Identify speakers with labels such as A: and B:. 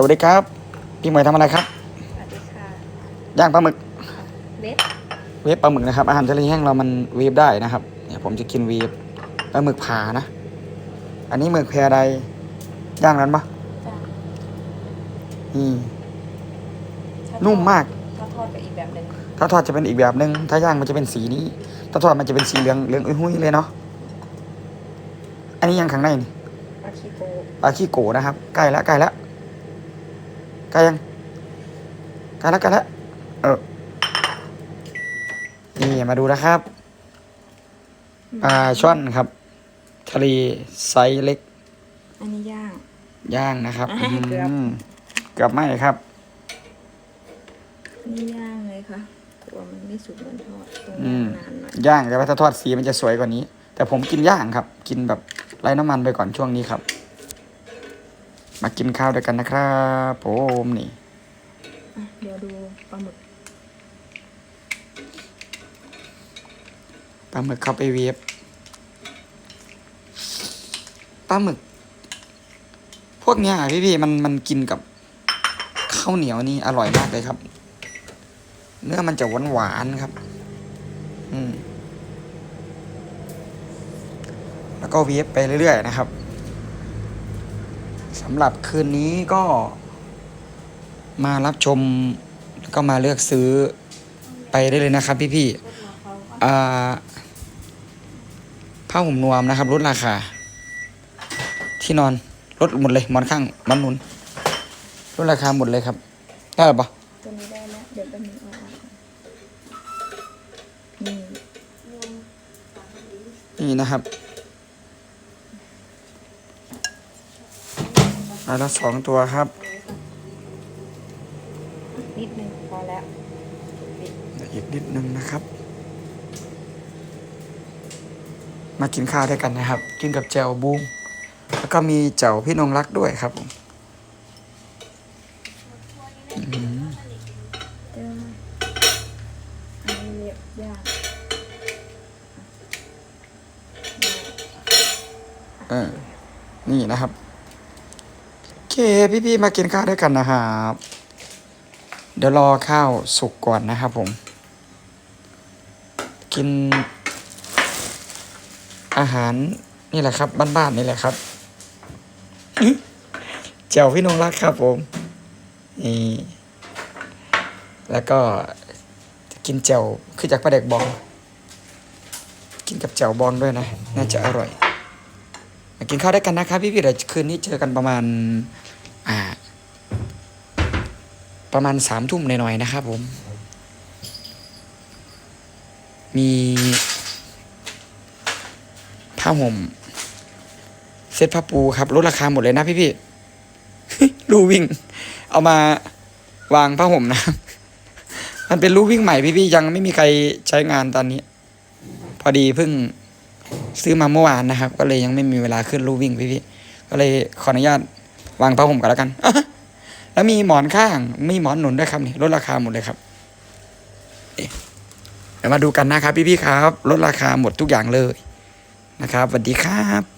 A: สวัสดีครับ พี่เหมยทำอะไรครับ
B: สวัสดีค่ะ
A: ย่างปลาหมึก
B: เล็บ
A: เวฟปลาหมึกนะครับ อาหารทะเลแห้งเรามันเวฟได้นะครับเนี่ยผมจะกินเวฟปลาหมึกผ่านะ อันนี้หมึกแพรใดย่างนั้นปะ
B: จ้า
A: นี่นุ่มมาก
B: ถ้าทอดก็อีกแบบหนึ่ง
A: ถ้าทอดจะเป็นอีกแบบหนึ่งถ้าย่างมันจะเป็นสีนี้ ถ้าทอดมันจะเป็นสีเหลืองเหลืองอุ้ยๆเลยเนาะอันนี้ยังข้างในนี่
B: อาคิโก
A: ปลาขี้โกนะครับใกล้แล้วใกล้แล้วใกล้ยังใกล้แล้วใกล้แล้วเออนี่มาดูนะครับปลาช่อนครับทะเลไซส์เล็ก
B: อันนี้ย่าง
A: ย่างนะครับ
B: อ่าเกือบ
A: มเกือบไหมครับ
B: อันนี่ย่างเลยค่ะตัวมันไม่สุกเหมือนทอดตรง
A: อื
B: นี้
A: ม
B: นานหน่อย
A: ย่างแต่ว่าถ้าทอดสีมันจะสวยกว่านี้ แต่ผมกินย่างครับ กินแบบไร้น้ำมันไปก่อนช่วงนี้ครับ มากินข้าวด้วยกันนะครับผมนี่
B: อะเดี๋ยวดูปลาหมึก
A: ปลาหมึกเข้าไปเวฟปลาหมึก พวกเนี้ยพี่พี่ๆมันมันกินกับข้าวเหนียวนี่อร่อยมากเลยครับ เนื้อมันจะหวานหวานๆครับ อืมแล้วก็เวฟไปเรื่อยๆนะครับสำหรับคืนนี้ก็มารับชมแล้วก็มาเลือกซื้อไปได้เลยนะครับพี่ๆอ่าผ้าห่มนวมนะครับลดราคา ที่นอนลดหมดเลยหมอนข้างหมอนหนุนลดราคาหมดเลยครับ ได้หรือเปล่า
B: ตัวนี้ได้แล้วเดี๋ยวจะมีเอาออกนี่
A: นี่นะครับ อันละสองตัวครับ
B: นิดนึงพอแล้ว
A: อีกนิดนึงนะครับ มากินข้าวด้วยกันนะครับ กินกับแจวบูมแล้วก็มีแจวพี่นงรักด้วยครับผมอื้อหือ
B: เจออันนี้เรียบย่าง
A: เออ นี่นะครับโอเค พี่ๆมากินข้าวด้วยกันนะครับ เดี๋ยวรอข้าวสุกก่อนนะครับผม กิน อาหารนี่แหละครับบ้านๆนี่แหละครับเจ้าพี่นงรักครับผมนี่แล้วก็กินแจ่วคือจากปลาเด็กบอง กินกับแจ่วบองด้วยนะ น่าจะอร่อย มากินข้าวด้วยกันนะครับพี่พี่ๆเดี๋ยวคืนนี้เจอกันประมาณ อ่า ประมาณสามทุ่มหน่อยๆนะครับผม มีผ้าห่มเซ็ตผ้าปูครับลดราคาหมดเลยนะพี่พี่ๆรูวิ่ง เอามาวางผ้าห่มนะ มันเป็นรูวิ่งใหม่พี่พี่ๆยังไม่มีใครใช้งานตอนนี้ พอดีเพิ่งซื้อมาเมื่อวานนะครับ ก็เลยยังไม่มีเวลาขึ้นรูวิ่งพี่พี่ๆก็เลยขออนุญาต วางผ้าห่มกันแล้วกันแล้วมีหมอนข้าง มีหมอนหนุนด้วยครับนี่ลดราคาหมดเลยครับเอ๊ะเดี๋ยวมาดูกันนะครับ พี่ๆครับ ลดราคาหมดทุกอย่างเลยนะครับสวัสดีครับ